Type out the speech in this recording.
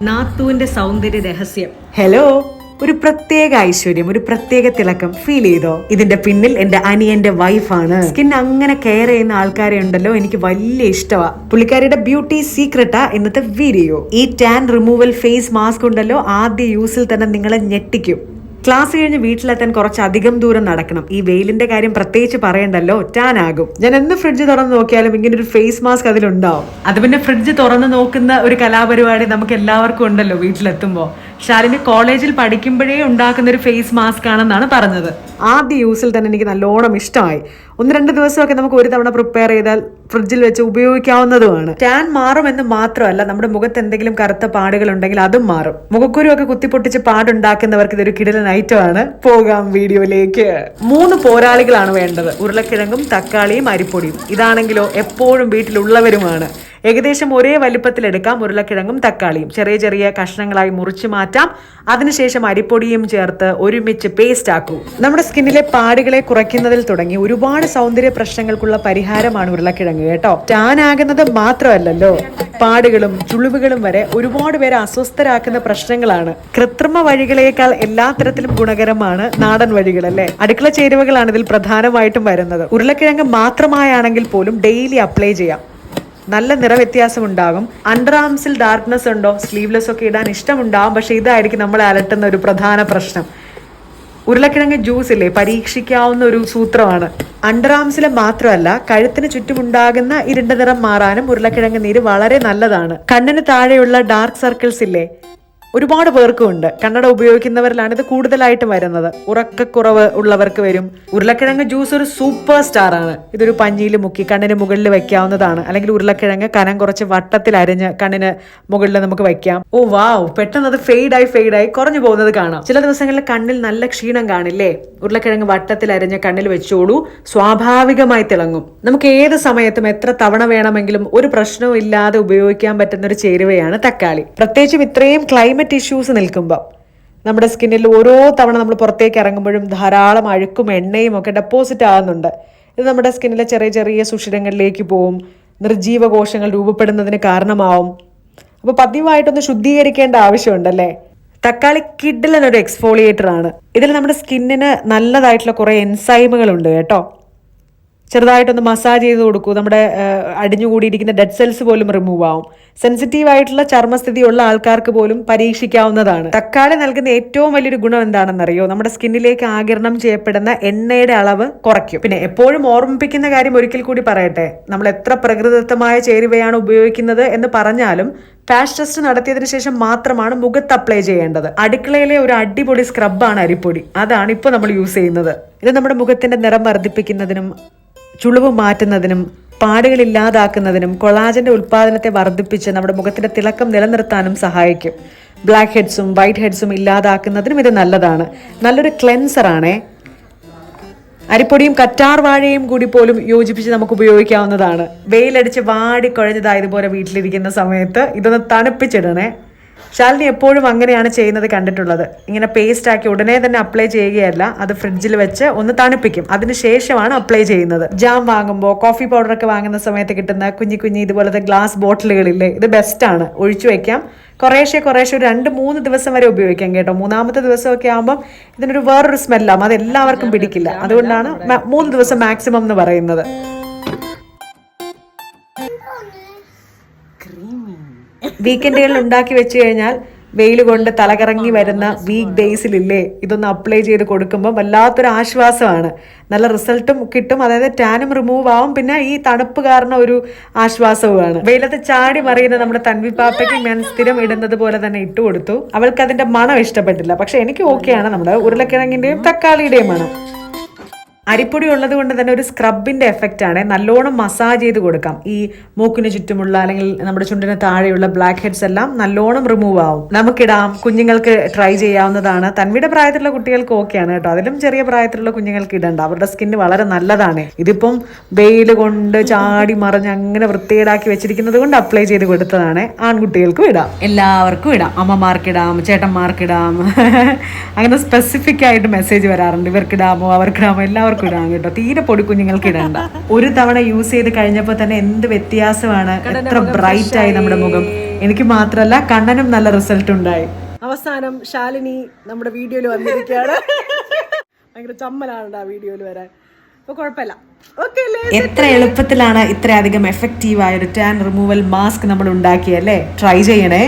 നാത്തുവിന്റെ സൗന്ദര്യ രഹസ്യം. ഹലോ ഒരു പ്രത്യേക ഐശ്വര്യം ഒരു പ്രത്യേക തിളക്കം ഫീൽ ചെയ്തോ? ഇതിന്റെ പിന്നിൽ എന്റെ അനിയന്റെ വൈഫാണ് സ്കിൻ അങ്ങനെ കെയർ ചെയ്യുന്ന ആൾക്കാരെ ഉണ്ടല്ലോ എനിക്ക് വലിയ ഇഷ്ടമാ പുള്ളിക്കാരിയുടെ ബ്യൂട്ടി സീക്രട്ടാ ഇന്നത്തെ വീഡിയോ ഈ ടാൻ റിമൂവൽ ഫേസ് മാസ്ക് ഉണ്ടല്ലോ ആദ്യ യൂസിൽ തന്നെ നിങ്ങളെ ഞെട്ടിക്കും. ക്ലാസ് കഴിഞ്ഞ് വീട്ടിലെത്താൻ കുറച്ചധികം ദൂരം നടക്കണം. ഈ വെയിലിന്റെ കാര്യം പ്രത്യേകിച്ച് പറയണ്ടല്ലോ. ടാൻ ആകും ഞാൻ എന്ത് ഫ്രിഡ്ജ് തുറന്ന് നോക്കിയാലും ഇങ്ങനെ ഒരു ഫേസ് മാസ്ക് അതിലുണ്ടാവും. അത് പിന്നെ ഫ്രിഡ്ജ് തുറന്ന് നോക്കുന്ന ഒരു കലാപരിപാടി നമുക്ക് എല്ലാവർക്കും ഉണ്ടല്ലോ വീട്ടിലെത്തുമ്പോൾ ശാലിന് കോളേജിൽ പഠിക്കുമ്പോഴേ ഉണ്ടാക്കുന്ന ഒരു ഫേസ് മാസ്ക് ആണെന്നാണ് പറഞ്ഞത്. ആദ്യ യൂസിൽ തന്നെ എനിക്ക് നല്ലോണം ഇഷ്ടമായി. ഒന്ന് രണ്ട് ദിവസമൊക്കെ നമുക്ക് ഒരു തവണ പ്രിപ്പയർ ചെയ്താൽ ഫ്രിഡ്ജിൽ വെച്ച് ഉപയോഗിക്കാവുന്നതുമാണ്. ടാൻ മാറുമെന്ന് മാത്രമല്ല നമ്മുടെ മുഖത്ത് എന്തെങ്കിലും കറുത്ത പാടുകൾ ഉണ്ടെങ്കിൽ അതും മാറും. മുഖക്കുരു ഒക്കെ കുത്തിപ്പൊട്ടിച്ച് പാടുണ്ടാക്കുന്നവർക്ക് ഇതൊരു കിടലൻ ആണ്. പോകാം വീഡിയോയിലേക്ക്. മൂന്ന് പോരാളികളാണ് വേണ്ടത്. ഉരുളക്കിഴങ്ങും തക്കാളിയും അരിപ്പൊടിയും. ഇതാണെങ്കിലോ എപ്പോഴും വീട്ടിലുള്ളവരുമാണ്. ഏകദേശം ഒരേ വലിപ്പത്തിലെടുക്കാം ഉരുളക്കിഴങ്ങും തക്കാളിയും. ചെറിയ ചെറിയ കഷ്ണങ്ങളായി മുറിച്ച് മാറ്റാം. അതിനുശേഷം അരിപ്പൊടിയും ചേർത്ത് ഒരുമിച്ച് പേസ്റ്റ് ആക്കൂ. നമ്മുടെ സ്കിന്നിലെ പാടുകളെ കുറയ്ക്കുന്നതിൽ തുടങ്ങി ഒരുപാട് സൗന്ദര്യ പ്രശ്നങ്ങൾക്കുള്ള പരിഹാരമാണ് ഉരുളക്കിഴങ്ങ് കേട്ടോ. ടാൻ ആകുന്നത് മാത്രമല്ലല്ലോ. പാടുകളും ചുളിവുകളും വരെ ഒരുപാട് പേരെ അസ്വസ്ഥരാക്കുന്ന പ്രശ്നങ്ങളാണ്. കൃത്രിമ വഴികളേക്കാൾ എല്ലാ തരത്തിലും ഗുണകരമാണ് നാടൻ വഴികൾ അല്ലേ? അടുക്കള ചേരുവകളാണ് ഇതിൽ പ്രധാനമായിട്ടും വരുന്നത്. ഉരുളക്കിഴങ്ങ് മാത്രമായാണെങ്കിൽ പോലും ഡെയിലി അപ്ലൈ ചെയ്യാം. നല്ല നിറവ്യത്യാസം ഉണ്ടാകും. അണ്ടർ ആംസിൽ ഡാർക്ക്നെസ് ഉണ്ടോ? സ്ലീവ്ലെസ് ഒക്കെ ഇടാൻ ഇഷ്ടമുണ്ടാകും പക്ഷെ ഇതായിരിക്കും നമ്മളെ അലട്ടുന്ന ഒരു പ്രധാന പ്രശ്നം. ഉരുളക്കിഴങ്ങ് ജ്യൂസ് ഇല്ലേ? പരീക്ഷിക്കാവുന്ന ഒരു സൂത്രമാണ്. അണ്ടർ ആംസിലെ മാത്രമല്ല കഴുത്തിന് ചുറ്റുമുണ്ടാകുന്ന ഇരുണ്ട നിറം മാറാനും ഉരുളക്കിഴങ്ങ് നീര് വളരെ നല്ലതാണ്. കണ്ണിന് താഴെയുള്ള ഡാർക്ക് സർക്കിൾസ് ഇല്ലേ? ഒരുപാട് പേർക്കും ഉണ്ട് കണ്ണട ഉപയോഗിക്കുന്നവരിലാണ് ഇത് കൂടുതലായിട്ട് വരുന്നത്. ഉറക്കക്കുറവ് ഉള്ളവർക്ക് വരും. ഉരുളക്കിഴങ്ങ് ജ്യൂസ് ഒരു സൂപ്പർ സ്റ്റാർ ആണ് ഇതൊരു പഞ്ഞിയിൽ മുക്കി കണ്ണിന് മുകളിൽ വെക്കാവുന്നതാണ്. അല്ലെങ്കിൽ ഉരുളക്കിഴങ്ങ് കനം കുറച്ച് വട്ടത്തിൽ അരിഞ്ഞ് കണ്ണിന് മുകളിൽ നമുക്ക് വെക്കാം. ഓ വാവ്. പെട്ടെന്ന് അത് ഫെയ്ഡായി ഫെയ്ഡായി കുറഞ്ഞു പോകുന്നത് കാണാം. ചില ദിവസങ്ങളിൽ കണ്ണിൽ നല്ല ക്ഷീണം കാണില്ലേ? ഉരുളക്കിഴങ്ങ് വട്ടത്തിൽ അരിഞ്ഞ് കണ്ണിൽ വെച്ചോളൂ. സ്വാഭാവികമായി തിളങ്ങും. നമുക്ക് ഏത് സമയത്തും എത്ര തവണ വേണമെങ്കിലും ഒരു പ്രശ്നവും ഇല്ലാതെ ഉപയോഗിക്കാൻ പറ്റുന്ന ഒരു ചേരുവയാണ് തക്കാളി. പ്രത്യേകിച്ചും ഇത്രയും ക്ലൈമറ്റ് ഇഷ്യൂസ് നിൽക്കുമ്പോൾ നമ്മുടെ സ്കിന്നിൽ ഓരോ തവണ നമ്മൾ പുറത്തേക്ക് ഇറങ്ങുമ്പോഴും ധാരാളം അഴുക്കും എണ്ണയും ഒക്കെ ഡെപ്പോസിറ്റ് ആകുന്നുണ്ട്. ഇത് നമ്മുടെ സ്കിന്നിലെ ചെറിയ ചെറിയ സുഷിരങ്ങളിലേക്ക് പോവും നിർജീവ കോശങ്ങൾ രൂപപ്പെടുന്നതിന് കാരണമാവും. അപ്പോൾ പതിവായിട്ടൊന്ന് ശുദ്ധീകരിക്കേണ്ട ആവശ്യമുണ്ടല്ലേ? തക്കാളി കിഡിലെന്നൊരു എക്സ്ഫോളിയേറ്റർ ആണ്. ഇതിൽ നമ്മുടെ സ്കിന്നിന് നല്ലതായിട്ടുള്ള കുറേ എൻസൈമുകളുണ്ട് കേട്ടോ. ചെറുതായിട്ടൊന്ന് മസാജ് ചെയ്ത് കൊടുക്കൂ. നമ്മുടെ അടിഞ്ഞുകൂടിയിരിക്കുന്ന ഡെഡ് സെൽസ് പോലും റിമൂവ് ആവും. സെൻസിറ്റീവ് ആയിട്ടുള്ള ചർമ്മസ്ഥിതി ഉള്ള ആൾക്കാർക്ക് പോലും പരീക്ഷിക്കാവുന്നതാണ്. തക്കാളി നൽകുന്ന ഏറ്റവും വലിയൊരു ഗുണം എന്താണെന്നറിയോ? നമ്മുടെ സ്കിന്നിലേക്ക് ആകിരണം ചെയ്യപ്പെടുന്ന എണ്ണയുടെ അളവ് കുറയ്ക്കും. പിന്നെ എപ്പോഴും ഓർമ്മിപ്പിക്കുന്ന കാര്യം ഒരിക്കൽ കൂടി പറയട്ടെ. നമ്മൾ എത്ര പ്രകൃതിദത്തമായ ചേരുവയാണ് ഉപയോഗിക്കുന്നത് എന്ന് പറഞ്ഞാലും പാഷ് ടെസ്റ്റ് നടത്തിയതിന് ശേഷം മാത്രമാണ് മുഖത്ത് അപ്ലൈ ചെയ്യേണ്ടത്. അടുക്കളയിലെ ഒരു അടിപൊളി സ്ക്രബാണ് അരിപ്പൊടി. അതാണ് ഇപ്പോൾ നമ്മൾ യൂസ് ചെയ്യുന്നത്. ഇത് നമ്മുടെ മുഖത്തിന്റെ നിറം വർദ്ധിപ്പിക്കുന്നതിനും ചുളിവ് മാറ്റുന്നതിനും പാടുകൾ ഇല്ലാതാക്കുന്നതിനും കൊളാജന്റെ ഉൽപ്പാദനത്തെ വർദ്ധിപ്പിച്ച് നമ്മുടെ മുഖത്തിന്റെ തിളക്കം നിലനിർത്താനും സഹായിക്കും. ബ്ലാക്ക് ഹെഡ്സും വൈറ്റ് ഹെഡ്സും ഇല്ലാതാക്കുന്നതിനും ഇത് നല്ലതാണ്. നല്ലൊരു ക്ലെൻസർ ആണേ. അരിപ്പൊടിയും കറ്റാർ വാഴയും കൂടി പോലും യോജിപ്പിച്ച് നമുക്ക് ഉപയോഗിക്കാവുന്നതാണ്. വെയിലടിച്ച് വാടി കുഴഞ്ഞതായതുപോലെ വീട്ടിലിരിക്കുന്ന സമയത്ത്. ഇതൊന്ന് തണുപ്പിച്ചിടണേ. ശാലിനി എപ്പോഴും അങ്ങനെയാണ് ചെയ്യുന്നത് കണ്ടിട്ടുള്ളത്. ഇങ്ങനെ പേസ്റ്റ് ആക്കി ഉടനെ തന്നെ അപ്ലൈ ചെയ്യുകയല്ല. അത് ഫ്രിഡ്ജിൽ വെച്ച് ഒന്ന് തണുപ്പിക്കും. അതിന് ശേഷമാണ് അപ്ലൈ ചെയ്യുന്നത്. ജാം വാങ്ങുമ്പോൾ കോഫി പൗഡർ ഒക്കെ വാങ്ങുന്ന സമയത്ത് കിട്ടുന്ന കുഞ്ഞു കുഞ്ഞു ഇതുപോലത്തെ ഗ്ലാസ് ബോട്ടിലുകളില്ലേ ഇത് ബെസ്റ്റാണ് ഒഴിച്ചു വെക്കാം. കുറേശ്ശെ കുറേശ്ശെ ഒരു രണ്ട് മൂന്ന് ദിവസം വരെ ഉപയോഗിക്കാം കേട്ടോ. മൂന്നാമത്തെ ദിവസമൊക്കെ ആകുമ്പം ഇതിനൊരു വേറൊരു സ്മെല്ലാണ് അത് എല്ലാവർക്കും പിടിക്കില്ല. അതുകൊണ്ടാണ് മൂന്ന് ദിവസം മാക്സിമം എന്ന് പറയുന്നത്. വീക്കെൻഡുകളിൽ ഉണ്ടാക്കി വെച്ച് കഴിഞ്ഞാൽ വെയിൽ കൊണ്ട് തലകറങ്ങി വരുന്ന വീക്ക് ഡേയ്സിലില്ലേ ഇതൊന്ന് അപ്ലൈ ചെയ്ത് കൊടുക്കുമ്പോൾ വല്ലാത്തൊരു ആശ്വാസമാണ്. നല്ല റിസൾട്ടും കിട്ടും. അതായത് ടാനും റിമൂവ് ആവും. പിന്നെ ഈ തണുപ്പ് കാരണം ഒരു ആശ്വാസവുമാണ്. വെയിലത്ത് ചാടി മറിയുന്ന നമ്മുടെ തൻവി പാപ്പയ്ക്ക് ഞാൻ സ്ഥിരം ഇടുന്നത് പോലെ തന്നെ ഇട്ട് കൊടുത്തു. അവൾക്ക് അതിന്റെ മണം ഇഷ്ടപ്പെട്ടില്ല. പക്ഷെ എനിക്ക് ഓക്കെയാണ് നമ്മുടെ ഉരുളക്കിഴങ്ങിന്റെയും തക്കാളിയുടെയും മണം. അരിപ്പൊടി ഉള്ളത് കൊണ്ട് തന്നെ ഒരു സ്ക്രബിന്റെ എഫക്റ്റ് ആണ്. നല്ലോണം മസാജ് ചെയ്ത് കൊടുക്കാം. ഈ മൂക്കിന് ചുറ്റുമുള്ള അല്ലെങ്കിൽ നമ്മുടെ ചുണ്ടിന് താഴെയുള്ള ബ്ലാക്ക് ഹെഡ്സ് എല്ലാം നല്ലോണം റിമൂവ് ആവും. നമുക്കിടാം. കുഞ്ഞുങ്ങൾക്ക് ട്രൈ ചെയ്യാവുന്നതാണ്. തന്മിയുടെ പ്രായത്തിലുള്ള കുട്ടികൾക്ക് ഓക്കെയാണ് കേട്ടോ. അതിലും ചെറിയ പ്രായത്തിലുള്ള കുഞ്ഞുങ്ങൾക്ക് ഇടണ്ട. അവരുടെ സ്കിന്ന് വളരെ നല്ലതാണ്. ഇതിപ്പം വെയിൽ കൊണ്ട് ചാടി മറിഞ്ഞ് അങ്ങനെ വൃത്തികേടാക്കി വെച്ചിരിക്കുന്നത് കൊണ്ട് അപ്ലൈ ചെയ്ത് കൊടുത്തതാണ്. ആൺകുട്ടികൾക്കും ഇടാം. എല്ലാവർക്കും ഇടാം. അമ്മമാർക്കിടാം ചേട്ടന്മാർക്കിടാം അങ്ങനെ സ്പെസിഫിക് ആയിട്ട് മെസ്സേജ് വരാറുണ്ട്. ഇവർക്കിടാമോ? അവർക്കിടാമോ? എല്ലാവർക്കും എല്ലാവർക്കും ഇടാം കേട്ടോ. തീരെ പൊടി കുഞ്ഞുങ്ങൾക്ക് ഇടണ്ട. ഒരു തവണ യൂസ് ചെയ്ത് കഴിഞ്ഞപ്പോൾ തന്നെ എന്ത് വ്യത്യാസമാണ്? എത്ര ബ്രൈറ്റ് ആയി നമ്മുടെ മുഖം. എനിക്ക് മാത്രമല്ല കണ്ണനും നല്ല റിസൾട്ട് ഉണ്ടായി. അവസാനം ശാലിനി നമ്മുടെ വീഡിയോയിൽ വന്നിരിക്കുകയാണ്. ഭയങ്കര ചമ്മലാണ് ആ വീഡിയോയിൽ വരാൻ. എത്ര എളുപ്പത്തിലാണ് ഇത്രയധികം എഫക്റ്റീവ് ആയ ഒരു ടാൻ റിമൂവൽ മാസ്ക് നമ്മൾ ഉണ്ടാക്കിയല്ലേ? ട്രൈ ചെയ്യണേ.